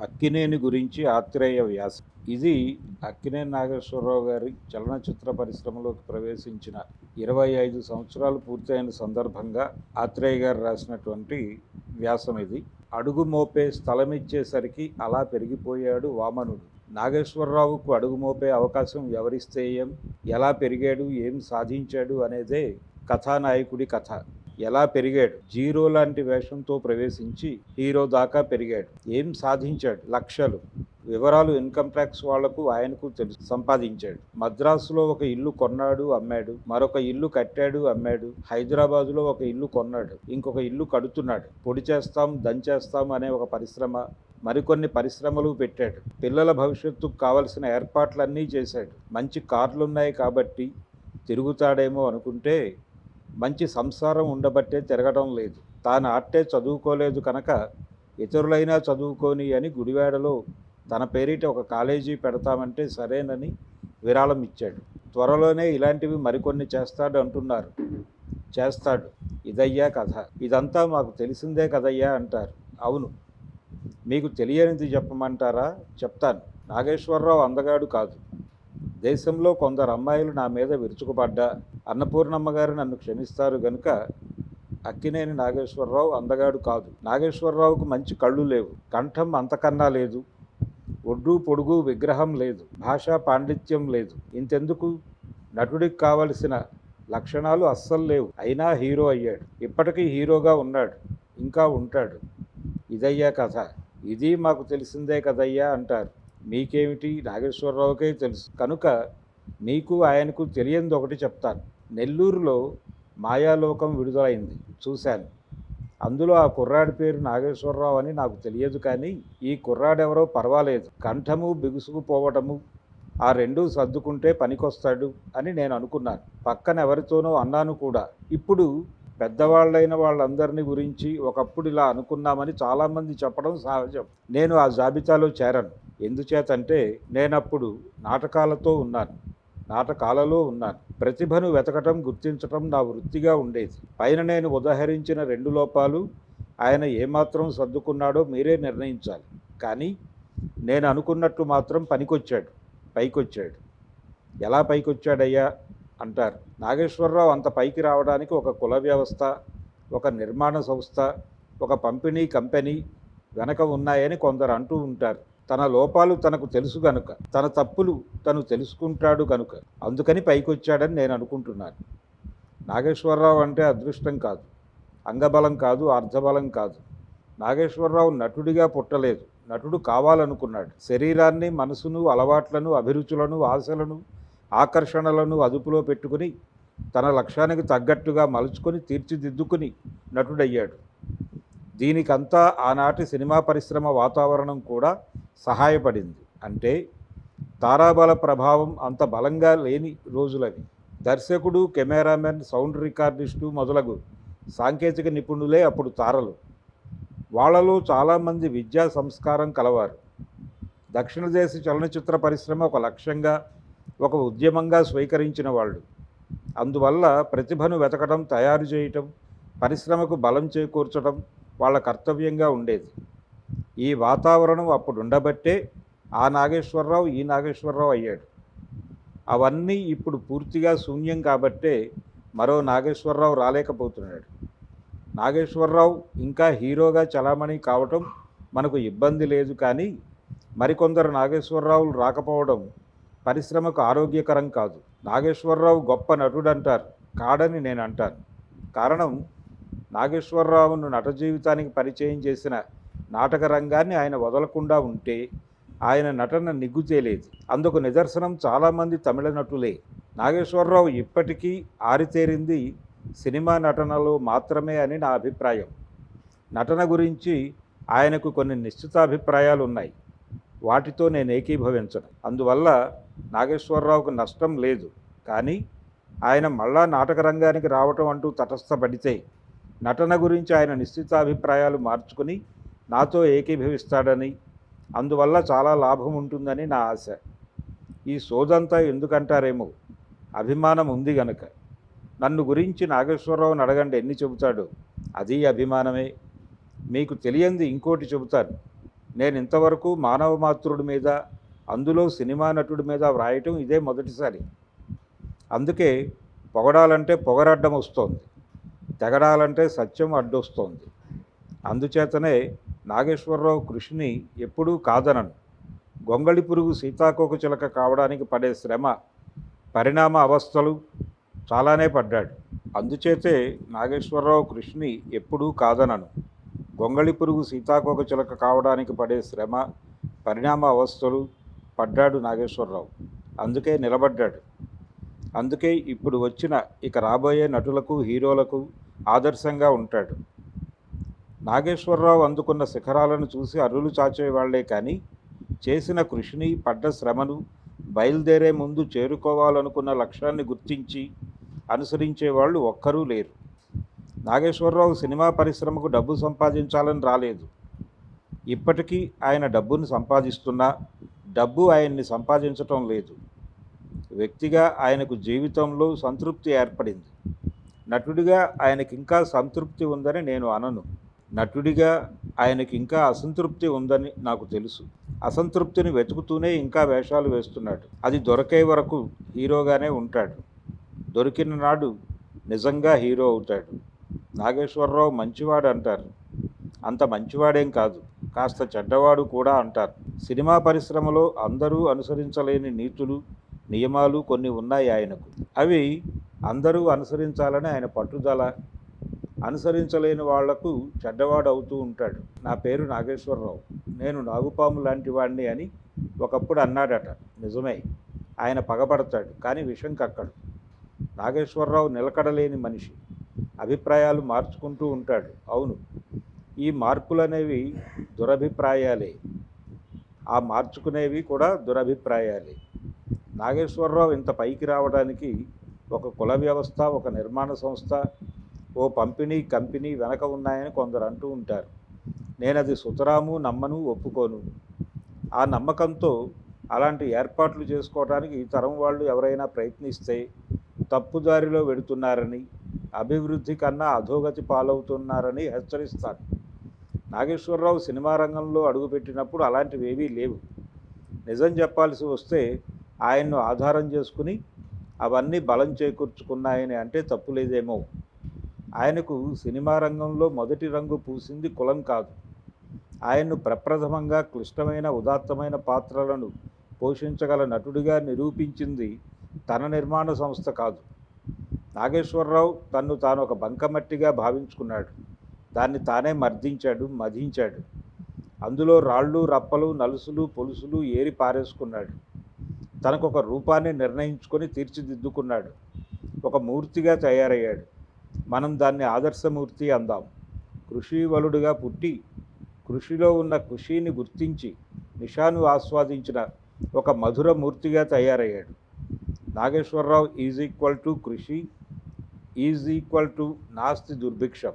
అక్కినేని గురించి ఆత్రేయ వ్యాసం. ఇది అక్కినేని నాగేశ్వరరావు గారి చలనచిత్ర పరిశ్రమలోకి ప్రవేశించిన ఇరవై ఐదు సంవత్సరాలు పూర్తయిన సందర్భంగా ఆత్రేయ గారు రాసినటువంటి వ్యాసం ఇది. అడుగు మోపే స్థలం ఇచ్చేసరికి అలా పెరిగిపోయాడు వామనుడు. నాగేశ్వరరావుకు అడుగు మోపే అవకాశం ఎవరిస్తే ఏం? ఎలా పెరిగాడు? ఏం సాధించాడు? అనేదే కథానాయకుడి కథ. ఎలా పెరిగాడు? జీరో లాంటి వేషంతో ప్రవేశించి హీరో దాకా పెరిగాడు. ఏం సాధించాడు? లక్షలు. వివరాలు ఇన్కమ్ ట్యాక్స్ వాళ్ళకు ఆయనకు తెలుసు. సంపాదించాడు. మద్రాసులో ఒక ఇల్లు కొన్నాడు అమ్మాడు. మరొక ఇల్లు కట్టాడు అమ్మాడు. హైదరాబాదులో ఒక ఇల్లు కొన్నాడు. ఇంకొక ఇల్లు కడుతున్నాడు. పొడి చేస్తాం దంచేస్తాం అనే ఒక పరిశ్రమ మరికొన్ని పరిశ్రమలు పెట్టాడు. పిల్లల భవిష్యత్తుకు కావలసిన ఏర్పాట్లన్నీ చేశాడు. మంచి కార్లున్నాయి కాబట్టి తిరుగుతాడేమో అనుకుంటే మంచి సంసారం ఉండబట్టే తిరగడం లేదు. తాను అట్టే చదువుకోలేదు కనుక ఇతరులైనా చదువుకొని అని గుడివాడలో తన పేరిట ఒక కాలేజీ పెడతామంటే సరేనని విరాళం ఇచ్చాడు. త్వరలోనే ఇలాంటివి మరికొన్ని చేస్తాడు అంటున్నారు. చేస్తాడు. ఇదయ్యా కథ. ఇదంతా మాకు తెలిసిందే కదయ్యా అంటారు. అవును. మీకు తెలియనిది చెప్పమంటారా? చెప్తాను. నాగేశ్వరరావు అందగాడు కాదు. దేశంలో కొందరు అమ్మాయిలు నా మీద విరుచుకుపడ్డా. అన్నపూర్ణమ్మ గారు నన్ను క్షమిస్తారు గనుక అక్కినేని నాగేశ్వరరావు అందగాడు కాదు. నాగేశ్వరరావుకు మంచి కళ్ళు లేవు. కంఠం అంతకన్నా లేదు. ఒడ్డు పొడుగు విగ్రహం లేదు. భాషా పాండిత్యం లేదు. ఇంతెందుకు? నటుడికి కావలసిన లక్షణాలు అస్సలు లేవు. అయినా హీరో అయ్యాడు. ఇప్పటికీ హీరోగా ఉన్నాడు. ఇంకా ఉంటాడు. ఇదయ్యా కథ. ఇది మాకు తెలిసిందే కదయ్యా అంటారు. మీకేమిటి నాగేశ్వరరావుకే తెలుసు. కనుక మీకు ఆయనకు తెలియంది ఒకటి చెప్తాను. నెల్లూరులో మాయాలోకం విడుదలైంది. చూశాను. అందులో ఆ కుర్రాడి పేరు నాగేశ్వరరావు అని నాకు తెలియదు కానీ ఈ కుర్రాడెవరో పర్వాలేదు. కంఠము బిగుసుకుపోవటము ఆ రెండూ సర్దుకుంటే పనికొస్తాడు అని నేను అనుకున్నాను. పక్కన ఎవరితోనో అన్నాను కూడా. ఇప్పుడు పెద్దవాళ్ళైన వాళ్ళందరినీ గురించి ఒకప్పుడు ఇలా అనుకున్నామని చాలామంది చెప్పడం సహజం. నేను ఆ జాబితాలో చేరను. ఎందుచేతంటే నేనప్పుడు నాటకాలతో ఉన్నాను. నాటకాలలో ఉన్నాను. ప్రతిభను వెతకటం గుర్తించటం నా వృత్తిగా ఉండేది. పైన నేను ఉదహరించిన రెండు లోపాలు ఆయన ఏమాత్రం సర్దుకున్నాడో మీరే నిర్ణయించాలి. కానీ నేను అనుకున్నట్లు మాత్రం పనికొచ్చాడు. పైకొచ్చాడు. ఎలా పైకొచ్చాడయ్యా? అంటారు. నాగేశ్వరరావు అంత పైకి రావడానికి ఒక కుల వ్యవస్థ ఒక నిర్మాణ సంస్థ ఒక పంపిణీ కంపెనీ వెనక ఉన్నాయని కొందరు అంటూ ఉంటారు. తన లోపాలు తనకు తెలుసు గనుక తన తప్పులు తను తెలుసుకుంటాడు కనుక అందుకని పైకొచ్చాడని నేను అనుకుంటున్నాను. నాగేశ్వరరావు అంటే అదృష్టం కాదు. అంగబలం కాదు అర్ధబలం కాదు. నాగేశ్వరరావు నటుడిగా పుట్టలేదు. నటుడు కావాలనుకున్నాడు. శరీరాన్ని మనసును అలవాట్లను అభిరుచులను ఆశలను ఆకర్షణలను అదుపులో పెట్టుకుని తన లక్ష్యానికి తగ్గట్టుగా మలుచుకొని తీర్చిదిద్దుకుని నటుడయ్యాడు. దీనికంతా ఆనాటి సినిమా పరిశ్రమ వాతావరణం కూడా సహాయపడింది. అంటే తారాబల ప్రభావం అంత బలంగా లేని రోజులవి. దర్శకుడు కెమెరామెన్ సౌండ్ రికార్డిస్టు మొదలగు సాంకేతిక నిపుణులే అప్పుడు తారలు. వాళ్ళలో చాలామంది విద్యా సంస్కారం కలవారు. దక్షిణ దేశ చలనచిత్ర పరిశ్రమ ఒక లక్ష్యంగా ఒక ఉద్యమంగా స్వీకరించిన వాళ్ళు. అందువల్ల ప్రతిభను వెతకడం తయారు చేయటం పరిశ్రమకు బలం చేకూర్చడం వాళ్ళ కర్తవ్యంగా ఉండేది. ఈ వాతావరణం అప్పుడు ఉండబట్టే ఆ నాగేశ్వరరావు ఈ నాగేశ్వరరావు అయ్యాడు. అవన్నీ ఇప్పుడు పూర్తిగా శూన్యం కాబట్టే మరో నాగేశ్వరరావు రాలేకపోతున్నాడు. నాగేశ్వరరావు ఇంకా హీరోగా చలామణి కావటం మనకు ఇబ్బంది లేదు కానీ మరికొందరు నాగేశ్వరరావులు రాకపోవడం పరిశ్రమకు ఆరోగ్యకరం కాదు. నాగేశ్వరరావు గొప్ప నటుడు అంటారు కాడని నేను అంటాను కారణం నాగేశ్వరరావును నట జీవితానికి పరిచయం చేసిన నాటక రంగాన్ని ఆయన వదలకుండా ఉంటే ఆయన నటన నిగ్గుచేయలేదు అందుకు నిదర్శనం చాలామంది తమిళ నటులే. నాగేశ్వరరావు ఇప్పటికీ ఆరితేరింది సినిమా నటనలో మాత్రమే అని నా అభిప్రాయం. నటన గురించి ఆయనకు కొన్ని నిశ్చితాభిప్రాయాలు ఉన్నాయి. వాటితో నేను ఏకీభవించను. అందువల్ల నాగేశ్వరరావుకు నష్టం లేదు. కానీ ఆయన మళ్ళా నాటక రంగానికి రావటం అంటూ తటస్థపడితే నటన గురించి ఆయన నిశ్చితాభిప్రాయాలు మార్చుకుని నాతో ఏకీభవిస్తాడని అందువల్ల చాలా లాభం ఉంటుందని నా ఆశ. ఈ సోదంతా ఎందుకంటారేమో? అభిమానం ఉంది గనక. నన్ను గురించి నాగేశ్వరరావుని అడగండి ఎన్ని చెబుతాడో. అది అభిమానమే. మీకు తెలియంది ఇంకోటి చెబుతాను. నేను ఇంతవరకు మానవ మాతృడి మీద అందులో సినిమా నటుడి మీద వ్రాయటం ఇదే మొదటిసారి. అందుకే పొగడాలంటే పొగరడ్డం వస్తోంది. తెగడాలంటే సత్యం అడ్డొస్తోంది. అందుచేతనే నాగేశ్వరరావు కృషిని ఎప్పుడూ కాదనను. గొంగళి పురుగు సీతాకోక చిలక కావడానికి పడే శ్రమ పరిణామ అవస్థలు చాలానే పడ్డాడు. అందుచేతే నాగేశ్వరరావు కృషిని ఎప్పుడూ కాదనను. గొంగళి పురుగు సీతాకోక చిలక కావడానికి పడే శ్రమ పరిణామ అవస్థలు పడ్డాడు నాగేశ్వరరావు. అందుకే నిలబడ్డాడు. అందుకే ఇప్పుడు వచ్చిన ఇక రాబోయే నటులకు హీరోలకు ఆదర్శంగా ఉంటాడు. నాగేశ్వరరావు అందుకున్న శిఖరాలను చూసి అరులు చాచేవాళ్ళే కానీ చేసిన కృషిని పడ్డ శ్రమను బయలుదేరే ముందు చేరుకోవాలనుకున్న లక్ష్యాన్ని గుర్తించి అనుసరించే వాళ్ళు ఒక్కరూ లేరు. నాగేశ్వరరావు సినిమా పరిశ్రమకు డబ్బు సంపాదించాలని రాలేదు. ఇప్పటికీ ఆయన డబ్బును సంపాదిస్తున్నా డబ్బు ఆయన్ని సంపాదించటం లేదు. వ్యక్తిగా ఆయనకు జీవితంలో సంతృప్తి ఏర్పడింది. నటుడిగా ఆయనకింకా సంతృప్తి ఉందని నేను అనను. నటుడిగా ఆయనకి ఇంకా అసంతృప్తి ఉందని నాకు తెలుసు. అసంతృప్తిని వెతుకుతూనే ఇంకా వేషాలు వేస్తున్నాడు. అది దొరికే వరకు హీరోగానే ఉంటాడు. దొరికిన నాడు నిజంగా హీరో అవుతాడు. నాగేశ్వరరావు మంచివాడు అంటారు. అంత మంచివాడేం కాదు. కాస్త చెడ్డవాడు కూడా అంటారు. సినిమా పరిశ్రమలో అందరూ అనుసరించలేని నీతులు నియమాలు కొన్ని ఉన్నాయి ఆయనకు. అవి అందరూ అనుసరించాలని ఆయన పట్టుదల అనుసరించలేని వాళ్ళకు చెడ్డవాడు అవుతూ ఉంటాడు. నా పేరు నాగేశ్వరరావు. నేను నాగుపాము లాంటి వాడిని అని ఒకప్పుడు అన్నాడట. నిజమే. ఆయన పగపడతాడు కానీ విషం కక్కడు. నాగేశ్వరరావు నిలకడలేని మనిషి. అభిప్రాయాలు మార్చుకుంటూ ఉంటాడు. అవును ఈ మార్పులు అనేవి దురభిప్రాయాలే. ఆ మార్చుకునేవి కూడా దురభిప్రాయాలే. నాగేశ్వరరావు ఇంత పైకి రావడానికి ఒక కుల వ్యవస్థ ఒక నిర్మాణ సంస్థ ఓ పంపిణీ కంపెనీ వెనక ఉన్నాయని కొందరు అంటూ ఉంటారు. నేను అది సుతరాము నమ్మను ఒప్పుకోను. ఆ నమ్మకంతో అలాంటి ఏర్పాట్లు చేసుకోవడానికి ఈ తరం వాళ్ళు ఎవరైనా ప్రయత్నిస్తే తప్పుదారిలో వెడుతున్నారని అభివృద్ధి కన్నా అధోగతి పాలవుతున్నారని హెచ్చరిస్తాను నాగేశ్వరరావు సినిమా రంగంలో అడుగుపెట్టినప్పుడు అలాంటివి ఏవీ లేవు. నిజం చెప్పాల్సి వస్తే ఆయన్ను ఆధారం చేసుకుని అవన్నీ బలం చేకూర్చుకున్నాయని అంటే తప్పులేదేమో. ఆయనకు సినిమా రంగంలో మొదటి రంగు పూసింది కులం కాదు. ఆయన్ను ప్రప్రథమంగా క్లిష్టమైన ఉదాత్తమైన పాత్రలను పోషించగల నటుడిగా నిరూపించింది తన నిర్మాణ సంస్థ కాదు. నాగేశ్వరరావు తన్ను తాను ఒక బంకమట్టిగా భావించుకున్నాడు. దాన్ని తానే మర్దించాడు మధించాడు. అందులో రాళ్ళు రప్పలు నలుసులు పొలుసులు ఏరి పారేసుకున్నాడు. తనకు ఒక రూపాన్ని నిర్ణయించుకొని తీర్చిదిద్దుకున్నాడు. ఒక మూర్తిగా తయారయ్యాడు. మనం దాన్ని ఆదర్శమూర్తి అందాం. కృషివలుడుగా పుట్టి కృషిలో ఉన్న కృషిని గుర్తించి నిషాను ఆస్వాదించిన ఒక మధుర మూర్తిగా తయారయ్యాడు. నాగేశ్వరరావు ఈజ్ ఈక్వల్ టు కృషి ఈజ్ ఈక్వల్ టు నాస్తి దుర్భిక్షం.